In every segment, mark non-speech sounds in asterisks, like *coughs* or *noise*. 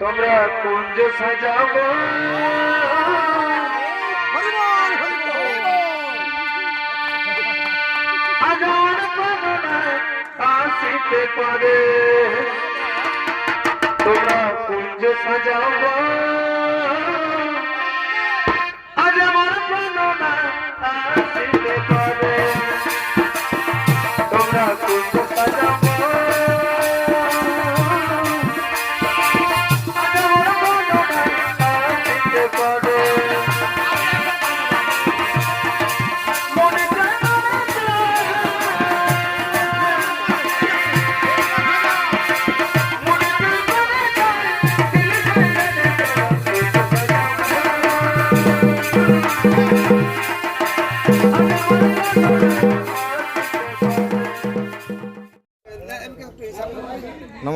তোমরা কুঞ্জ সাজাবো আগান পাবনা আসিতে পারে। তোমরা কুঞ্জ সাজাবো আজ আমার আসিতে পারে।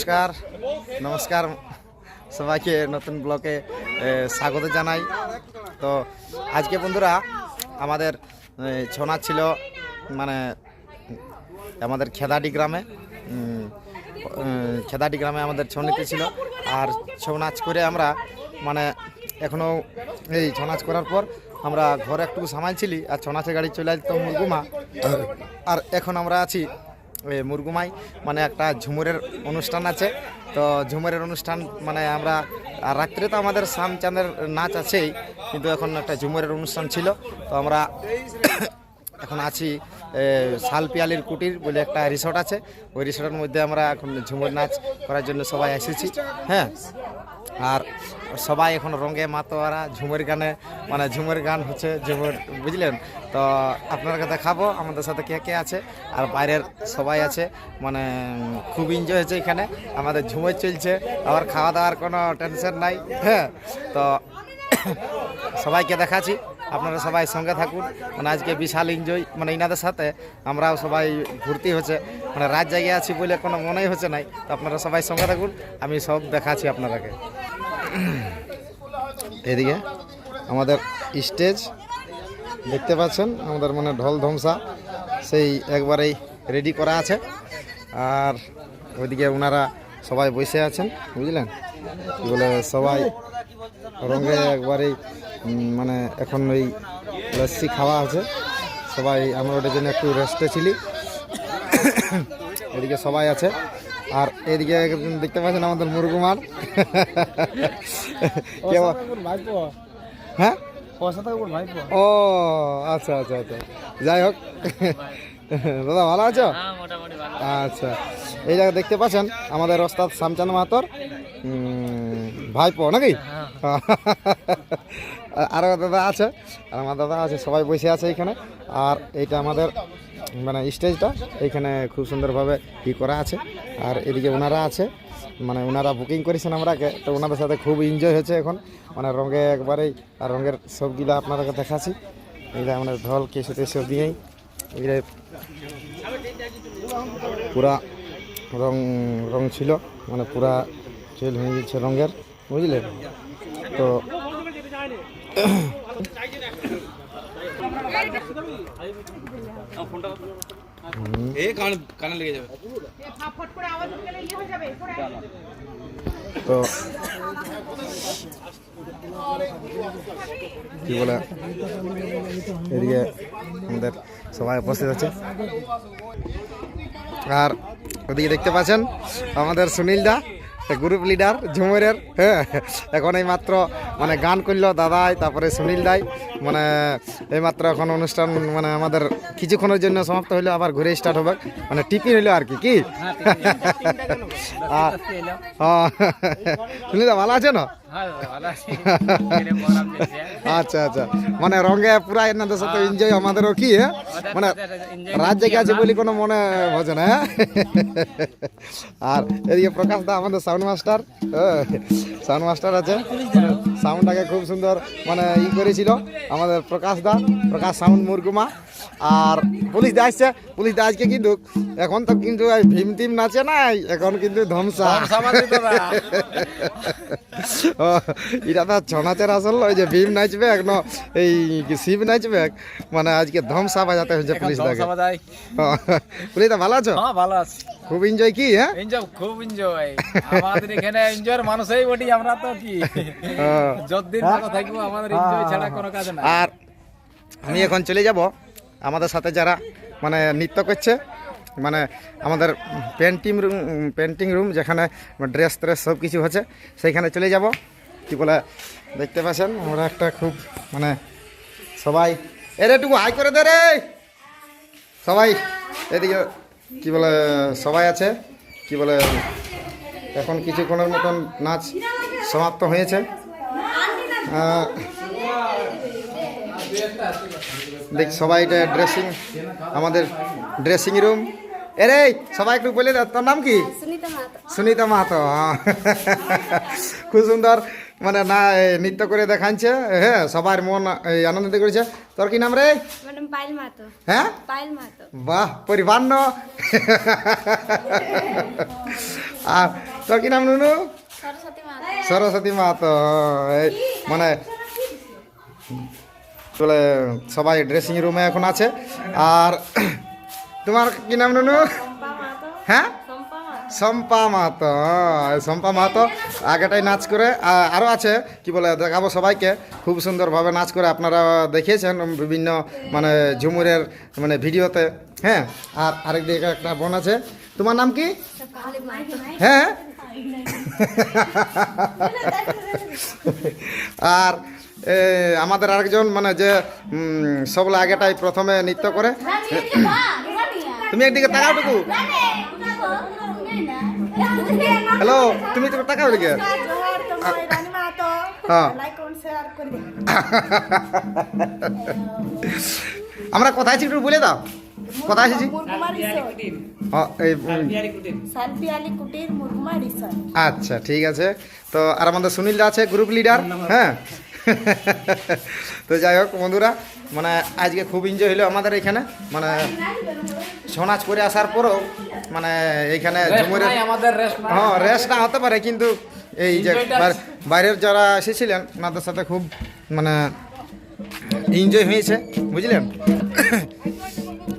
নমস্কার। নমস্কার সবাইকে নতুন ব্লকে স্বাগত জানাই। তো আজকে বন্ধুরা আমাদের এ, ছৌ নাচ ছিল মানে আমাদের খেদাডি গ্রামে খেদাডি গ্রামে আমাদের ছৌ নৃত্য ছিল। আর ছৌ নাচ করে আমরা মানে এখনও এই ছৌ নাচ করার পর আমরা ঘরে একটু সামাইছিলি আর ছৌ নাচের গাড়ি চলে আসতো মুরগুমা। আর এখন আমরা আছি মুরগুমাই মানে একটা ঝুমুরের অনুষ্ঠান আছে। তো ঝুমুরের অনুষ্ঠান মানে আমরা রাত্রে তো আমাদের শ্যামচাঁদের নাচ আছেই, কিন্তু এখন একটা ঝুমুরের অনুষ্ঠান ছিল। তো আমরা এখন আছি এ, শালপিয়ালির কুটির বলে একটা রিসোর্ট আছে। ওই রিসোর্টের মধ্যে আমরা এখন ঝুমুর নাচ করার জন্য সবাই এসেছি। হ্যাঁ আর সবাই এখন রঙে মাতোয়ারা ঝুমুর গানে মানে ঝুমুর গান হচ্ছে ঝুমুর বুঝলেন? তো আপনাদেরকে দেখাবো আমাদের সাথে কে কে আছে আর বাইরের সবাই আছে। মানে খুব এনজয় হয়েছে এখানে। আমাদের ঝুমুর চলছে আবার খাওয়া দাওয়ার কোনো টেনশন নাই। হ্যাঁ তো *coughs* সবাইকে দেখাচ্ছি। আপনারা সবাই সঙ্গে থাকুন। মানে আজকে বিশাল এনজয় মানে ইনাদের সাথে আমরাও সবাই ভর্তি হচ্ছে। মানে রাত জায়গায় আছি বলে কোনো মনেই হচ্ছে নাই। তো আপনারা সবাই সঙ্গে থাকুন, আমি সব দেখাচ্ছি আপনারাকে এদিকে আমাদের স্টেজ দেখতে পাচ্ছেন, আমাদের মানে ঢল ধ্বংসা। সেই একবারেই রেডি করা আছে। আর ওইদিকে ওনারা সবাই বসে আছেন, বুঝলেন? বলে সবাই রঙে একবারেই মানে এখন ওই লস্যি খাওয়া আছে। সবাই আমরা ওটার জন্য একটু রেস্টে ছিলি। এদিকে সবাই আছে। আর এদিকে দেখতে পাচ্ছেন আমাদের মুরগুমার। হ্যাঁ? ও আচ্ছা আচ্ছা আচ্ছা। যাই হোক। দাদা, ভালো আছো? আচ্ছা। এই জায়গা দেখতে পাচ্ছেন আমাদের ওস্তাদ শামচান মাহাতর ভাইপো, নাকি? *laughs* আরও দাদা আছে, আর আমার দাদা আছে, সবাই বসে আছে এখানে। আর এইটা আমাদের মানে স্টেজটা, এইখানে খুব সুন্দরভাবে ই করা আছে। আর এদিকে ওনারা আছে মানে ওনারা বুকিং করেছেন আমরাকে, তো ওনাদের সাথে খুব এনজয় হয়েছে এখন। মানে রঙে একবারেই, আর রঙের সবগুলা আপনাদেরকে দেখাচ্ছি। এইটা আমাদের ঢল কেসে টেসে দিয়েই। এইটা পুরা রং রং ছিল মানে পুরা চেল হয়ে গেছে রঙের, বুঝলেন? তো তো কি বলে এদিকে আমাদের সবাই উপস্থিত আছে। আর ওদিকে দেখতে পাচ্ছেন আমাদের সুনীল দা গ্রুপ লিডার ঝুমুরের হ্যাঁ। এখন এই মাত্র মানে গান করল দাদাই তারপরে সুনীল দাই। মানে এই মাত্র এখন অনুষ্ঠান মানে আমাদের কিছুক্ষণের জন্য সমাপ্ত হইল আবার ঘুরে স্টার্ট হবে। মানে টিফিন হইল আর কি কি? হ্যাঁ। সুনীল দা ভালো আছে। না আচ্ছা আচ্ছা। মানে রঙে পুরা এনাদের সাথে এনজয় আমাদেরও কি হ্যাঁ? মানে রাত জেগে আছে বলি কোনো মনে না হ্যাঁ? আর এদিকে প্রকাশ দা আমাদের সাউন্ড মাস্টার সাউন্ড মাস্টার আছে। সাউন্ডটাকে খুব সুন্দর মানে ই করেছিল আমাদের প্রকাশ দা প্রকাশ সাউন্ড মুরগুমা। আর পুলিশ দা আসছে পুলিশ দা আজকে কিন্তু এখন তো কিন্তু ভীম টিম নাচে নাই এখন কিন্তু ধমসা। এটা তো ছৌ নাচের আসল ওই যে ভীম নাচবে এক ন এই কি শিব নাচবে মানে আজকে ধমসা বাজাতে হয়েছে পুলিশ দাকে। পুলিশ দা ভালো আছো? হ্যাঁ ভালো আছি। খুব এনজয় কি হ্যাঁ? এনজয় খুব এনজয় আমাদের এখানে এনজয়ের মানুষই বটি আমরা তো কি? হ্যাঁ। যতদিন ভালো থাকব আমাদের এনজয় ছাড়া কোনো কাজ নাই। আর আমি এখন চলে যাব। আমাদের সাথে যারা মানে নৃত্য করছে মানে আমাদের পেন্টিং রুম পেন্টিং রুম যেখানে ড্রেস ট্রেস সব কিছু হচ্ছে সেইখানে চলে যাব। কি বলে দেখতে পাচ্ছেন? আমরা একটা খুব মানে সবাই এর একটু হাই করে দে রে! সবাই এদিকে কি বলে সবাই আছে। কি বলে এখন কিছুক্ষণের মতন নাচ সমাপ্ত হয়েছে। দেখ সবাই এটা ড্রেসিং আমাদের ড্রেসিং রুম এরে সবাই একটু বলে দাও তোর নাম কি? সুনিতা মাহাতো। খুব সুন্দর মানে না নৃত্য করে দেখাচ্ছে হ্যাঁ সবার মন আনন্দিত করেছে। তোর কি নাম রে? হ্যাঁ? বাহ পরিবার ন। আর তোর কি নাম নুনু? সরস্বতী মাহাতো। মানে বলে সবাই ড্রেসিং রুমে এখন আছে। আর তোমার কি নাম নুনু? হ্যাঁ? শম্পা মাহাতো। শম্পা মাহাতো হ্যাঁ, শম্পা মাহাতো। আগেটাই নাচ করে আরও আছে কি বলে দেখাবো সবাইকে। খুব সুন্দরভাবে নাচ করে আপনারা দেখিয়েছেন বিভিন্ন মানে ঝুমুরের মানে ভিডিওতে। হ্যাঁ আর আরেক দিকে একটা বোন আছে। তোমার নাম কি? হ্যাঁ? আর আমাদের আরেকজন মানে যে উম, সবগুলো আগেটাই প্রথমে নৃত্য করে। তুমি একদিকে তাকাও টুকু হ্যালো তুমি তো রানী মাহাতো হ্যাঁ। আমরা কোথায় একটু বলে দাও। কোথায় এসেছি? আচ্ছা ঠিক আছে। তো আর আমাদের সুনীলদা আছে গ্রুপ লিডার হ্যাঁ? তো যাই হোক বন্ধুরা মানে আজকে খুব এনজয় হলো আমাদের এখানে। মানে ছৌ নাচ করে আসার পরেও মানে এইখানে ঝুমুরের হ্যাঁ রেস্ট না হতে পারে কিন্তু এই যে বাইরের যারা এসেছিলেন ওনাদের সাথে খুব মানে এনজয় হয়েছে। বুঝলেন?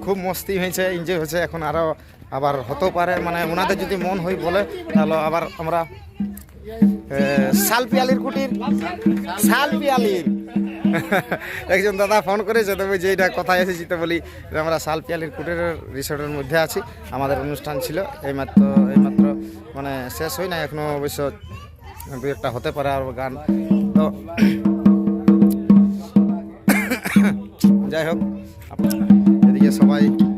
খুব মস্তি হয়েছে এনজয় হয়েছে। এখন আরও আবার হতেও পারে মানে ওনাদের যদি মন হয় বলে তাহলে আবার আমরা এ, শাল পিয়ালির কুটির শাল পিয়ালির *laughs* একজন দাদা ফোন করেছে তবে যে এটা কথায় এসেছি তো বলি আমরা শাল পিয়ালির কুটিরের রিসোর্টের মধ্যে আছি। আমাদের অনুষ্ঠান ছিল এইমাত্র এইমাত্র মানে শেষ হয় না এখনও অবশ্য দু একটা হতে পারে আর গান। তো *coughs* যাই হোক আপ- এদিকে সবাই।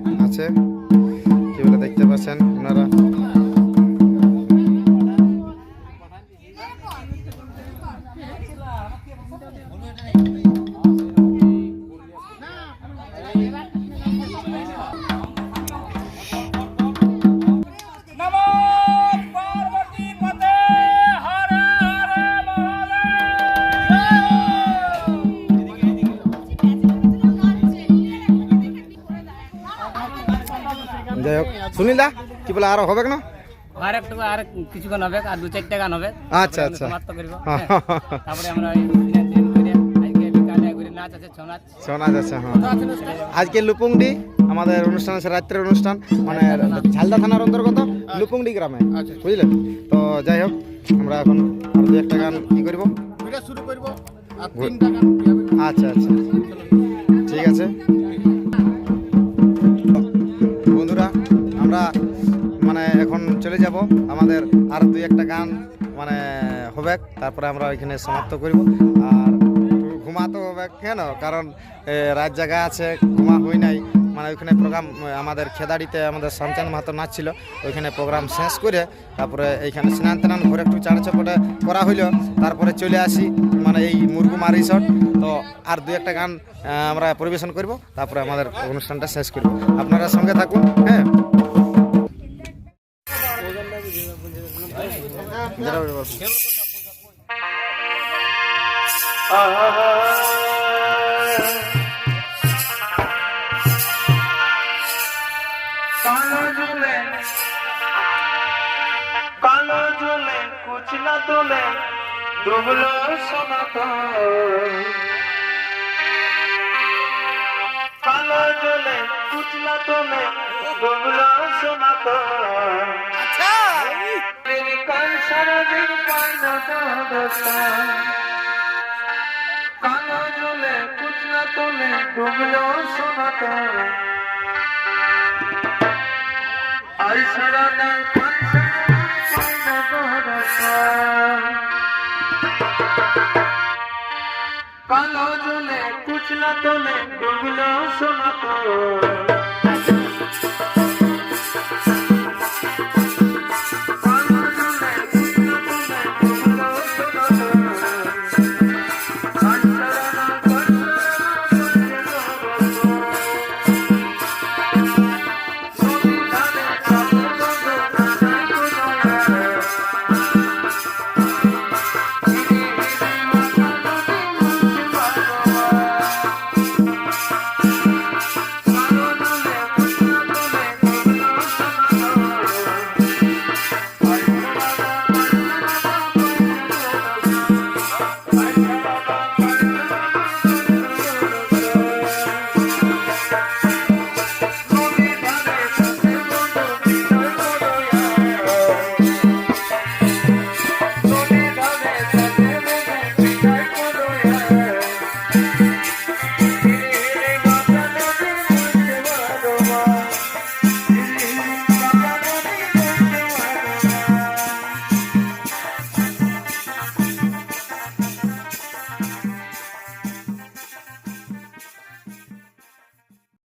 সুনীল দা কি বলে আরও হবে না? আর একটু আর কিছুক্ষণ হবে আর দু চারটা গান হবে আচ্ছা, আচ্ছা। সমাপ্ত করব। হ্যাঁ। তারপরে আমরা আজকে হ্যাঁ। লুপুংডি আমাদের অনুষ্ঠান আছে রাত্রের অনুষ্ঠান। মানে ঝালদা থানার অন্তর্গত লুপুংডি গ্রামে। বুঝলেন? তো যাই হোক আমরা এখন আর দু একটা গান কি করব। আচ্ছা আচ্ছা। ঠিক আছে। আমরা মানে এখন চলে যাব। আমাদের আর দুই একটা গান মানে হবে। তারপরে আমরা ওইখানে সমাপ্ত করব। আর ঘুমাতে হবে কেন? কারণ রাত জায়গা আছে, ঘুমা হই নাই। মানে ওইখানে প্রোগ্রাম আমাদের খেদাড়িতে আমাদের শামচান মাহাতো নাচ ছিল ওইখানে প্রোগ্রাম শেষ করে, তারপরে এইখানে স্নান টান ঘরে একটু চাড়া চপটে করা হইল। তারপরে চলে আসি মানে এই মুরগুমা রিসর্ট তো আর দু একটা গান আমরা পরিবেশন করব। তারপরে আমাদের অনুষ্ঠানটা শেষ করব। আপনারা সঙ্গে থাকুন হ্যাঁ? বলব। কালো জলে কুচলা তোলে ডুবলো সনাত কালো জলে কুচলা তোলে ডুবলো সনাত কাল সারাদিন পাই দশা কালো জলে কুচলা তোলে ডুবলো সনাত আই সারা না কালো জলে কুচলা তোলে ডুবলো সোনা তো